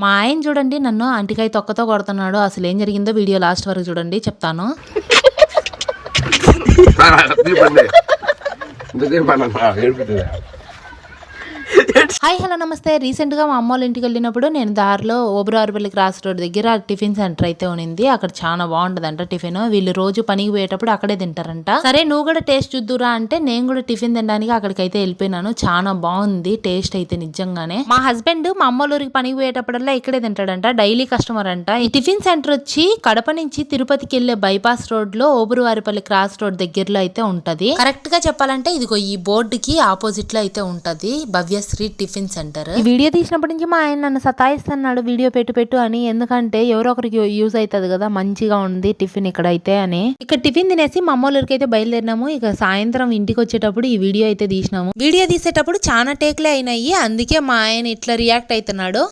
మా ఆయన చూడండి నన్ను అంటికాయ తొక్కతో కొడుతున్నాడు. అసలు ఏం జరిగిందో వీడియో లాస్ట్ వరకు చూడండి చెప్తాను. హాయ్ హలో నమస్తే. రీసెంట్గా మా అమ్మ వాళ్ళ ఇంటికి వెళ్ళినప్పుడు నేను దారిలో ఓబరారుపల్లి క్రాస్ రోడ్ దగ్గర టిఫిన్ సెంటర్ అయితే ఉన్నింది. అక్కడ చాలా బాగుంటదంట టిఫిన్. వీళ్ళు రోజు పనికి పోయేటప్పుడు అక్కడే తింటారంట. సరే నువ్వు కూడా టేస్ట్ చూద్దురా అంటే నేను కూడా టిఫిన్ తినడానికి అక్కడికి అయితే వెళ్ళిపోయినాను. చాలా బాగుంది టేస్ట్ అయితే నిజంగానే. మా హస్బెండ్ మా అమ్మ ఊరికి పనికి పోయేటప్పుడల్లా ఇక్కడే తింటాడంట. డైలీ కస్టమర్ అంట. ఈ టిఫిన్ సెంటర్ వచ్చి కడప నుంచి తిరుపతికి వెళ్ళే బైపాస్ రోడ్లో ఓబురువారిపల్లి క్రాస్ రోడ్ దగ్గరలో అయితే ఉంటది. కరెక్ట్గా చెప్పాలంటే ఇదిగో ఈ బోర్డు కి ఆపోజిట్లో అయితే ఉంటది. Bhavyasri tiffin centre. వీడియో తీసినప్పటి నుంచి మా ఆయన నన్ను సతాయిస్తున్నాడు వీడియో పెట్టు పెట్టు అని. ఎందుకంటే ఎవరో ఒకరికి యూజ్ అవుతుంది కదా మంచిగా ఉంది టిఫిన్ ఇక్కడ అయితే అని. ఇక్కడ టిఫిన్ తినేసి మా అమ్మోళ్ళకి అయితే బయలుదేరినాము. ఇక సాయంత్రం ఇంటికి వచ్చేటప్పుడు ఈ వీడియో అయితే తీసినాము. వీడియో తీసేటప్పుడు చాలా టేక్లే అయినాయి. అందుకే మా ఆయన ఇట్లా రియాక్ట్ అవుతున్నాడు.